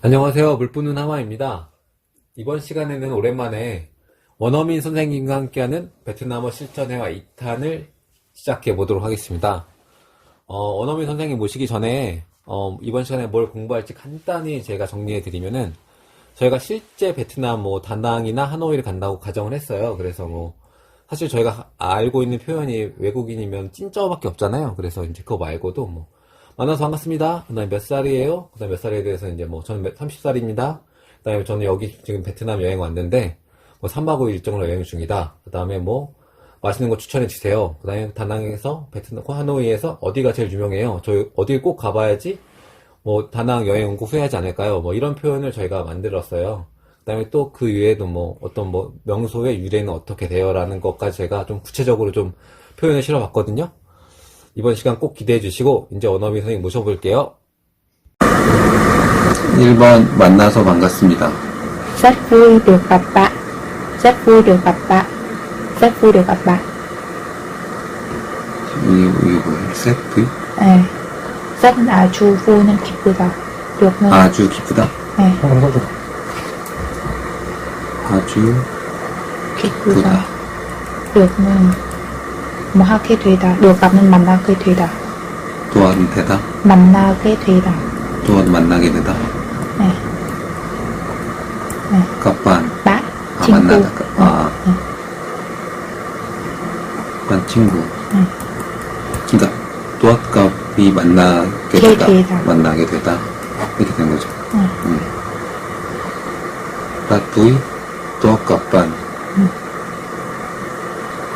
안녕하세요. 물뿌는 하마입니다. 이번 시간에는 오랜만에 원어민 선생님과 함께하는 베트남어 실전회화 2탄을 시작해 보도록 하겠습니다. 어, 원어민 선생님 모시기 전에 어, 이번 시간에 뭘 공부할지 간단히 제가 정리해 드리면은 저희가 실제 베트남 뭐 다낭이나 하노이를 간다고 가정을 했어요. 그래서 뭐 사실 저희가 알고 있는 표현이 외국인이면 찐짜오밖에 없잖아요. 그래서 이제 그거 말고도 뭐 만나서 반갑습니다. 그 다음에 몇 살이에요? 그 다음에 몇 살에 대해서 이제 뭐 저는 30살입니다. 그 다음에 저는 여기 지금 베트남 여행 왔는데 뭐 3박 5일 일정으로 여행 중이다. 그 다음에 뭐 맛있는 거 추천해 주세요. 그 다음에 다낭에서 베트남 하노이에서 어디가 제일 유명해요? 저희 어디 꼭 가봐야지 뭐 다낭 여행 온 거 후회하지 않을까요? 뭐 이런 표현을 저희가 만들었어요. 그 다음에 또 그 외에도 뭐 어떤 뭐 명소의 유래는 어떻게 돼요 라는 것까지 제가 좀 구체적으로 좀 표현을 실어봤거든요. 이번 시간 꼭 기대해 주시고 이제 원어민 선생님 모셔볼게요. 1번 만나서 반갑습니다. Rất vui được gặp bạn. Rất vui được gặp bạn. Rất vui được gặp bạn. 이게, 이게 뭐예요? 세트? 네. rất vui nên 기쁘다. được 아주 기쁘다. 네. 아주 기쁘다. được nên 뭐 하게 되다. gặp nên 만나게 되다. 또한 되다. 만나게 되다. 또한 만나게 되다. 네. 네. 까빤. bạn 아, 친구. 만나다. 아, 네. 깐 친구. 네. 그러니까 또아깝이 만나게 게 되다. 되다. 만나게 되다. 이렇게 된 거죠. 네. 음. 따뚜이 또아깝반. 음.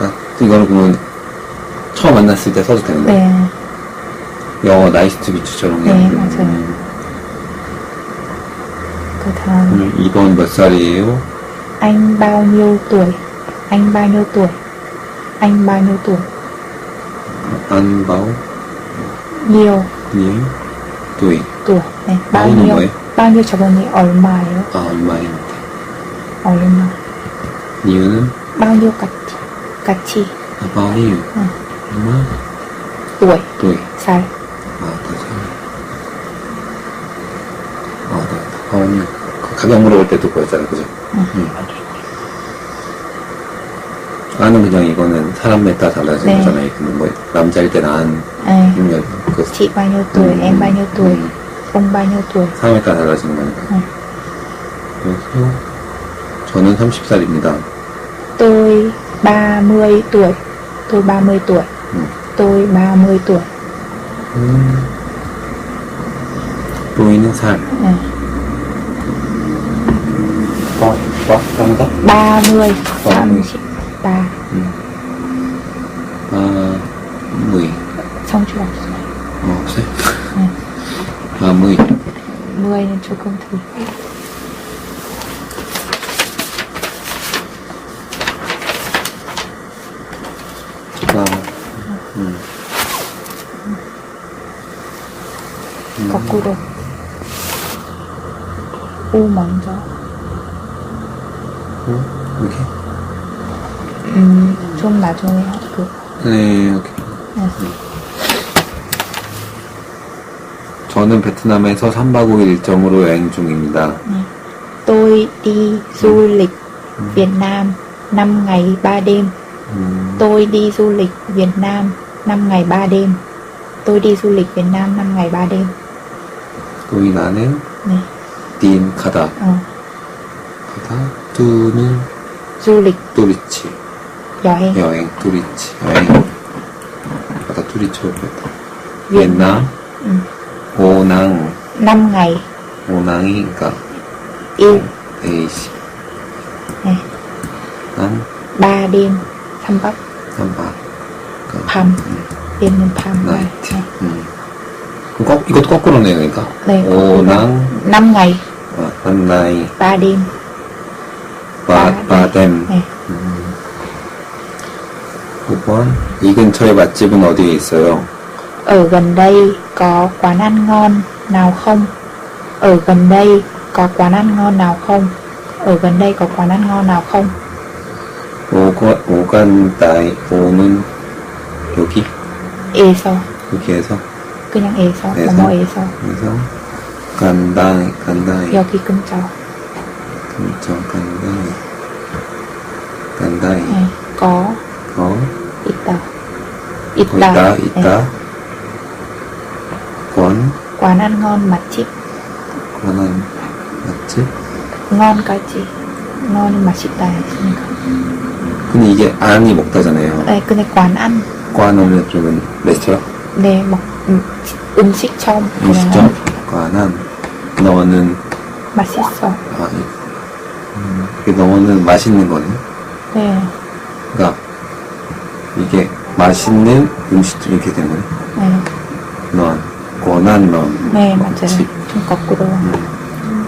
아, 이거는 그러면 처음 만났을 때 써도 되는 거예요? 네. 영어 나이스 투 비추처럼 해요. 네, 맞아요. 음. 그 다음 오늘 2번 몇 살이에요? anh bao nhiêu tuổi? anh bao nhiêu tuổi? anh bao nhiêu tuổi? 안바오 nhiều 님 또이 tuổi này bao Bao nhiêu nhiêu vậy? bao nhiêu 저번에 얼마예요? 아 얼마인데 얼마 bao nhiêu 같이 같이 아바니유 응. 얼마 tuổi 또이 살아 다시 아 네. 아바니유 가격 물어볼 때도 그랬잖아요 그죠? 응. 응. 아는 그냥 이거는 사람에 따라 달라지는 네. 거잖아요 근데 뭐 남자일 때는 안 à, 그러면 그 chị bao nhiêu tuổi 음, em bao nhiêu tuổi 음, ông bao nhiêu tuổi 사람에 따라 달라지는 거니까 응. 그래서 저는 30살입니다 tôi 30 tuổi tôi 30 tuổi 음. Tôi 30 tuổi 음. 보이는 살. à, 어, 와, 깜다? 30 30. 30 ba 아, 무이. xong chưa 없어요 어, 없어요? 네. 아, 무이. 10 nên cho công thử 아, 음. 거꾸로 O 먼저 어? 이렇게? 음, 좀 나중에 하고 네, 이렇게. 네. 저는 베트남에서 3박 5일 일정으로 여행 중입니다. Tôi đi du lịch Việt Nam 5 ngày 3 đêm 음, Tôi đi du lịch Việt Nam 5 ngày 3 đêm Tôi đi du lịch Việt Nam 5 ngày 3 đêm 고인 나는 네. 닌 가다. 어. 가다. 뚜는 줄릭 뚜리치. 여행. 여행 뚜리치 여행. 가다 뚜리치 오겠다 옛날 응. 오낭. 남가이. 오낭이 그니까 일. 에이시. 네. 남 바림 네. 삼박. 삼박. 그러니까 밤. 음. 있는 밤. 나이트. 네. 음. 그럼 거, 이것도 거꾸로네요, 그러니까. 네, 오낭, 5 ngày 어, 남나이, 3 đêm 바, 바- 바뎀. 네. 5번, 이 근처에 맛집은 어디에 있어요? Ở gần đây có quán ăn ngon nào không? Ở gần đây có quán ăn ngon nào không? Ở gần đây có quán ăn ngon nào không? 오가, 오간다이, 오는, 여기? 에서 여기에서? 그냥 에서 에서? 뭐뭐 에서 그래서, 간다이, 간다이, 여기 근처. 근처, 간다이, 간다이, 네, có 거, 있다. 거 있다, 있다. 네, 권, ăn ngon 맛집. 권한, 맛집? ngon까지. ngon 맛있다 했으니까. 근데 이게 안이 먹다잖아요. 네, 근데 ăn. 관하면 좀 레스토랑? 네, 먹 음, 음식점. 음식점? 관한. 너는, 맛있어. 아, 이- 음, 이게 너는 맛있는 거네. 네, 그러니까, 이게 맛있는 음식점 이렇게 되는 거네. 네, 넌, 권한 넌. 네 맞아요. 집. 좀 거꾸로.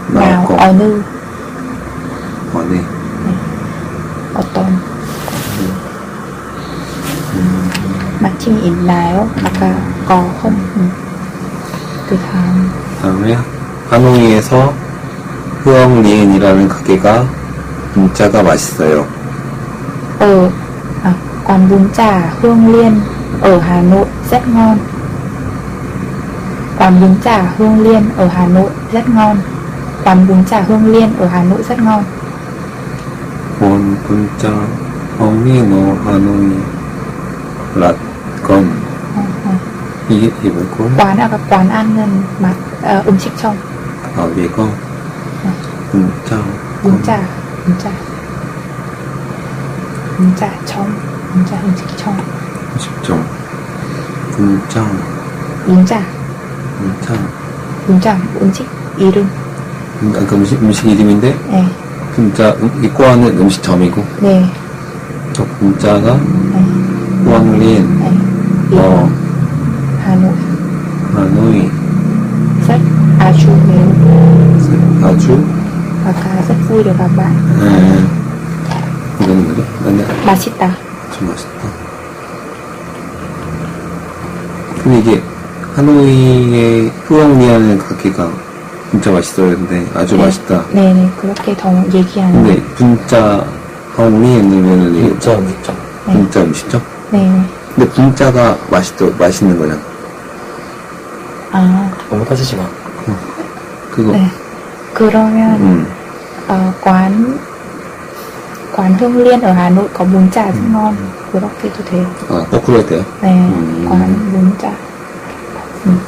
너, nào 거, ở nơi 권해. 어떤 맛집이 있나요? 아까 không? 음. 그 다음 다음에, 하노이에서 흐엉리엔이라는 가게가 분짜가 맛있어요. ở à, quán bún chả Hương Liên ở Hà Nội rất ngon. Quán bún chả Hương Liên ở Hà Nội rất ngon. Quán bún chả Hương Liên ở Hà Nội rất ngon. 본 분짜, 엉리노 하노이, ờ. 이게? Quán quán ăn gần mặt ờ, 음식점 아, 이거? 분짜, bún chả bún chả bún chả trong bún chả 음식점 10점. 분짜, bún chả 분짜. bún chả 음식 이름 음, 아, 그 음식, 음식 이름인데, 네, 음, 이 꼬아는 음식점이고, 네, 저 분짜가 네, 호황린, 네. Hà Nội 하노이, rất 아주 매우 아주, và cả rất vui được gặp bạn 에, 이거는 뭐죠? 아니, 맛있다 좀 맛있다. 근데 이게, 하노이의 후엉리하는 가게가 진짜 맛있어요. 근데 아주 네. 맛있다. 네네 그렇게 더 얘기하는 근데 분짜 헝리엔이면은 이게 진짜 음식점. 네. 분짜 음식점? 네네 근데 분짜가 맛있더 맛있는 거잖아. 아 너무 따지지 마. 그거. 네. 그러면 음. ờ, quán quán Hương Liên ở Hà Nội có bún chả rất ngon 그렇게도 돼요 아, 거꾸로 해야 돼요? 네 음. quán bún chả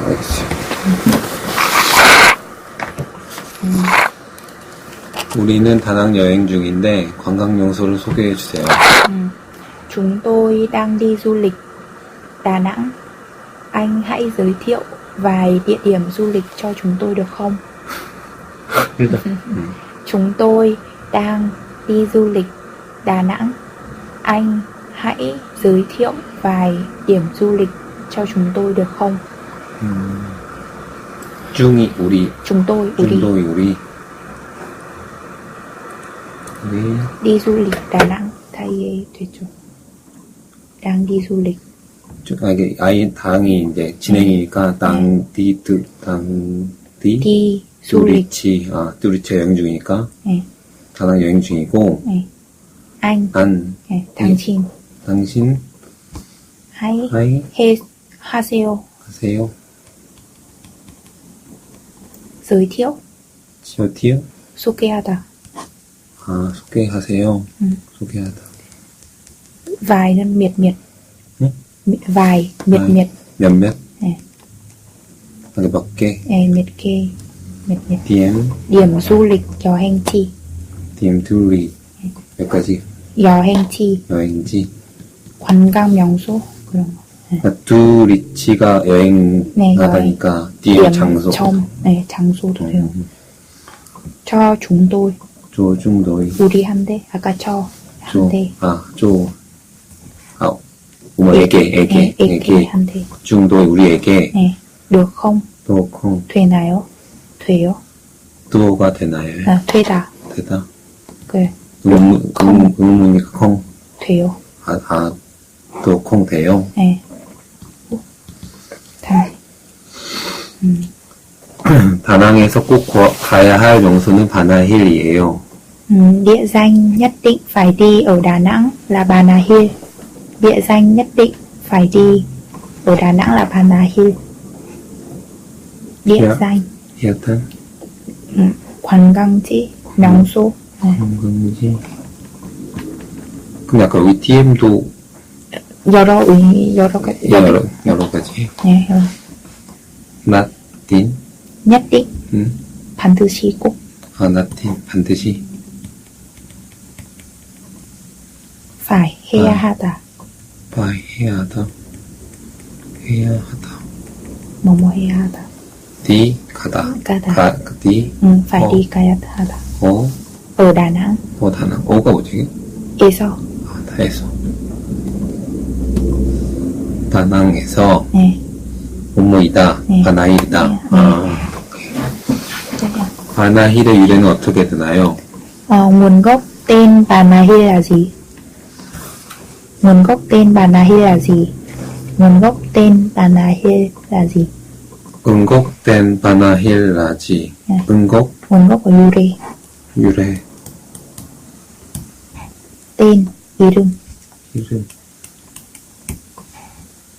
알겠어요. 우리는 다낭 여행 중인데 관광 명소를 소개해 주세요. Ừ. Chúng tôi đang đi du lịch Đà Nẵng. Anh hãy giới thiệu vài địa điểm du lịch cho chúng tôi được không? 일단 Chúng tôi đang đi du lịch Đà Nẵng. Anh hãy giới thiệu vài điểm du lịch cho chúng tôi được không? 중이 우리, Chúng tôi 우리 중도이 우리. 우리 đi du lịch Đà Nẵng thay 되죠. lịch. 주- 아, 이게 아이 당이 이제 진행이니까 당디 뚜 당디? lịch. 뚜리치 아 뚜리치 여행 중이니까 네, 다낭 여행 중이고 네. Anh 안. 네, 당신. 당신? hãy 하이. 해 하세요. 하세요. thiệu 지오티요? 소개하다. 아 소개하세요. 음. 소개하다 vài nên miệt miệt 응? Mi- vài miệt miệt 몇몇 네, 이게 몇개 네, miệt kê miệt miệt DM điểm du lịch 여행지 DM 뚜리 몇 가지 여행지 여행지 관광 명소 그런 거 아, 뚜리치가 여행 네, 하다니까 DM 장소 점 네, 장소도 돼요 음, cho chúng tôi 조중도이 우리한테 아까 cho 한테 조아조 아, 뭐 애게 애게 네, 애게 애기한테 중도의 우리에게 네, không 또콩 되나요 돼요 또가 되나요? 아, 되다 되다. 그래 의문 의문 의문이니까 콩. 돼요 아, 아, 또콩 돼요. 네 다. 다낭에서 꼭 거- 가야 할 명소는 바나힐이에요. Ừ, địa danh nhất định phải đi ở Đà Nẵng là Bà Nà Hill. Địa danh nhất định phải đi ở Đà Nẵng là Bà Nà Hill. Địa Dạ. danh 여튼 음, 관광지, 명소. 네. 관광지. 그럼 약간 여기 DM도 여러 의, 여러 가지. 여러, 여러 가지. 네, 여러. 나틴, nhất định, 음, 반드시 꼭. 아, 나틴, 반드시. phải 해야 아. 하다. 봐, 해야 하다. 해야 하다. 뭐뭐 해야 하다. đi, 가다. 가다. 가, đi, 응, phải 어. đi 가야 하다. 어, ở Đà Nẵng, 어, 다낭. 어가 뭐지? 에서. 아, 다해서. 다낭에서 네, 뭐뭐이다. 네. 바나힐이다. 네. 아, chắc là. 바나힐의 유래는 어떻게 되나요? Ờ, nguồn gốc tên Bà Nà Hilê là gì? Nguồn gốc tên Hilê là gì? Nguồn gốc tên Hilê là gì? 응곡된 바나힐 라지. 네. 응곡, Nguồn gốc của Yuri. 유래, Tên, 이름, 이름,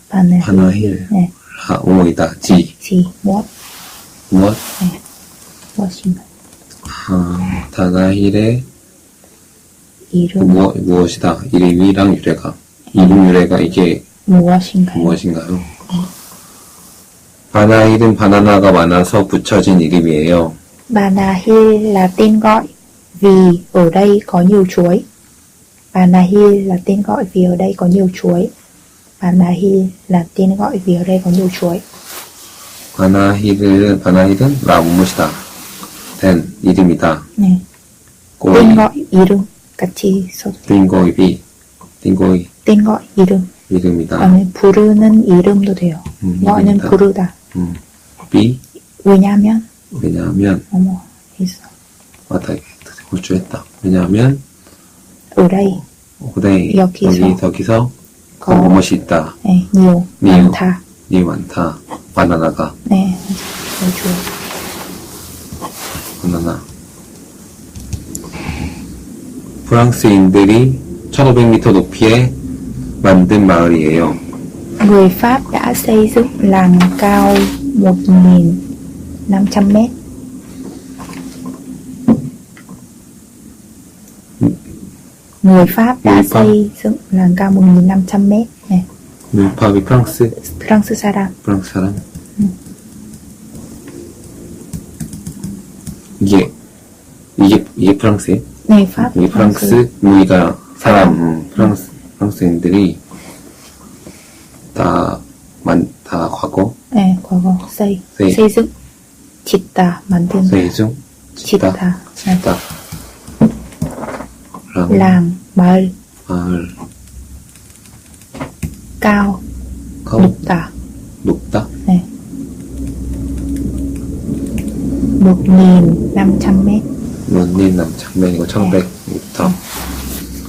Hilê. 바나힐. 네, 라, 뭐뭐이다. 지, gì? What? 무엇? 무엇인가? 아, 다나힐의 이름, 무엇, 무엇이다. 이름이랑 유래가. 이름 유래가 이게 무엇인가요? 무엇인가요? 바나힐은 바나나가 많아서 붙여진 이름이에요. Là tên gọi vì ở đây có nhiều chuối. Là tên gọi vì ở đây có nhiều chuối. Là tên gọi vì ở đây có nhiều chuối. 바나힐은, 바나힐은 라 무엇이다. 된 이름이다. 네. tên gọi 이름 같이 써 띵고이, tên gọi 이름. 이름이다. 아니 부르는 이름도 돼요. 음, nên 이름이다. 부르다. 음, 비, 왜냐면? 왜냐하면, 어머 있어. 맞다, 고추했다. 왜냐하면, ở đây 그대, 여기서. 여기, 저기서, có 무엇이 있다. 네, nhiều nhiều. 많다. 이 많다. 바나나가, 네 chuối 바나나. 프랑스인들이 1500m 높이에 만든 마을이에요. người Pháp đã xây dựng làng cao 1.500 mét người Pháp đã Người Pháp. xây dựng làng cao 1.500 mét 네. 밀팝이 프랑스, 프랑스 사람 프랑스 사람. 이게, 이게, 이게 프랑스예요? 네 Pháp 이게 프랑스, 우리가 사람, 음, 프랑스, 프랑스인들이 다, 만, 다 과거, 네, 과거 xây. xây dựng 짓다 만든 세이중, 짓다, 짓다 네. 짓다. 랑, làng 마을 마을, cao 거, 높다 높다, 네. 1.500 원님 남창면이고 1100m.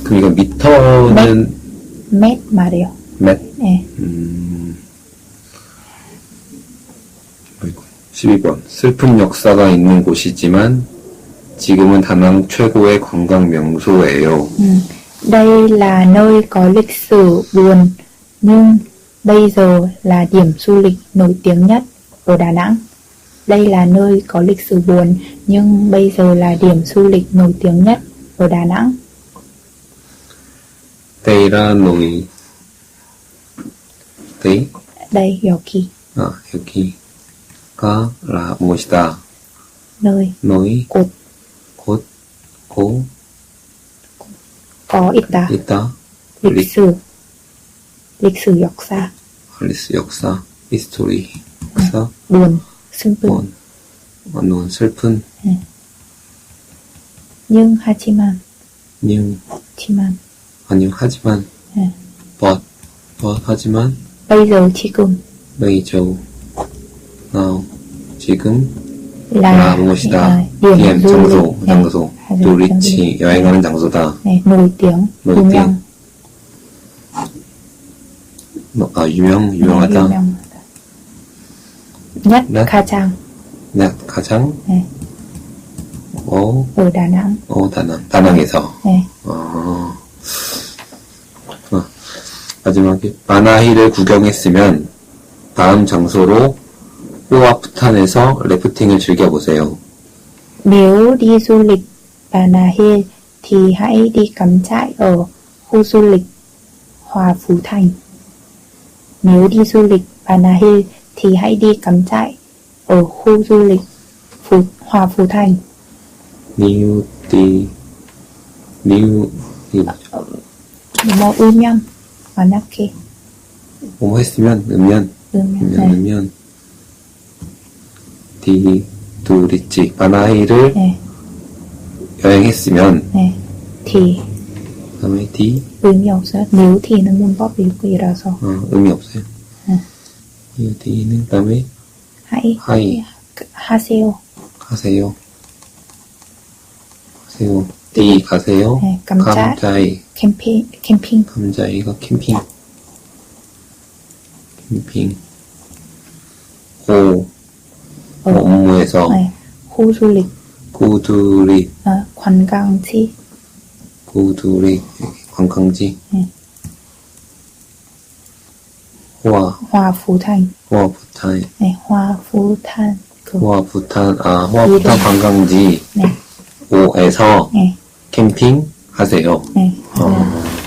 그럼 이거 미터는 mét 말이에요 몇? 네. 음, 아이고, 12번. 슬픈 역사가 있는 곳이지만 지금은 다낭 최고의 관광 명소예요. ừ. đây là nơi có lịch sử buồn nhưng bây giờ là điểm du lịch nổi tiếng nhất ở Đà Nẵng đây là nơi có lịch sử buồn nhưng bây giờ là điểm du lịch nổi tiếng nhất ở Đà Nẵng 데이라노이 데이? đây 여기 아, 여기가 라 무엇이다. nơi 노이 cột 곧, 고, có 있다 있다. lịch lịch, sử lịch sử 역사 리스 역사, 히스토리, 역사, buồn 슬픈 원, 어느 슬픈, nhưng 하지만 nhưng, 하지만 아니요, 하지만, 네. but, but, 하지만, bây giờ 지금 bây giờ, now, 지금, 라 무엇이다. DM 장소, 네. 장소, 아, 네, 도리치, 여행하는 장소다. 네, tiếng, 뭐, 아, 유명, 네, 유명하다. Nhất Nhất. 가장 네, 가장, 네, 어, ở Đà Nẵng 어, 다낭, 다낭에서. 네, 어, 어, 마지막에, 바나힐을 구경했으면, 다음 장소로, 호아프탄에서 래프팅을 즐겨보세요. Nếu đi du lịch Bà Nà Hills thì hãy đi cắm trại ở khu du lịch Hòa Phú Thành. Nếu đi du lịch Bà Nà Hills thì hãy đi cắm trại ở khu du lịch Phú, Hòa Phú Thành. New D New 이거 뭐 음연 만약에 뭐뭐 했으면 음면 음연 음면 네. 음면 디 두리찌 바나이를 네, 여행했으면 네. thì 그다음에 디 의미 없어요. nếu thì 는 문법 일구이라서 어, 의미 없어요. 응. 이 디는 그다음에 hãy 하이 하세요. 가세요. 가세요. 디 가세요. 네, 감자. 감자이 캠핑 캠핑 감자이가 캠핑 캠핑 오 어, 업무에서 네, du lịch 구두리 어, 관광지 구두리 관광지 네. 호화 Hòa Phú Thành 호화 부탄 네, Thành 그 호화 부탄 아 호화 부탄 이름. 관광지 네, 오에서 네, 캠핑 하세요. 네. 어.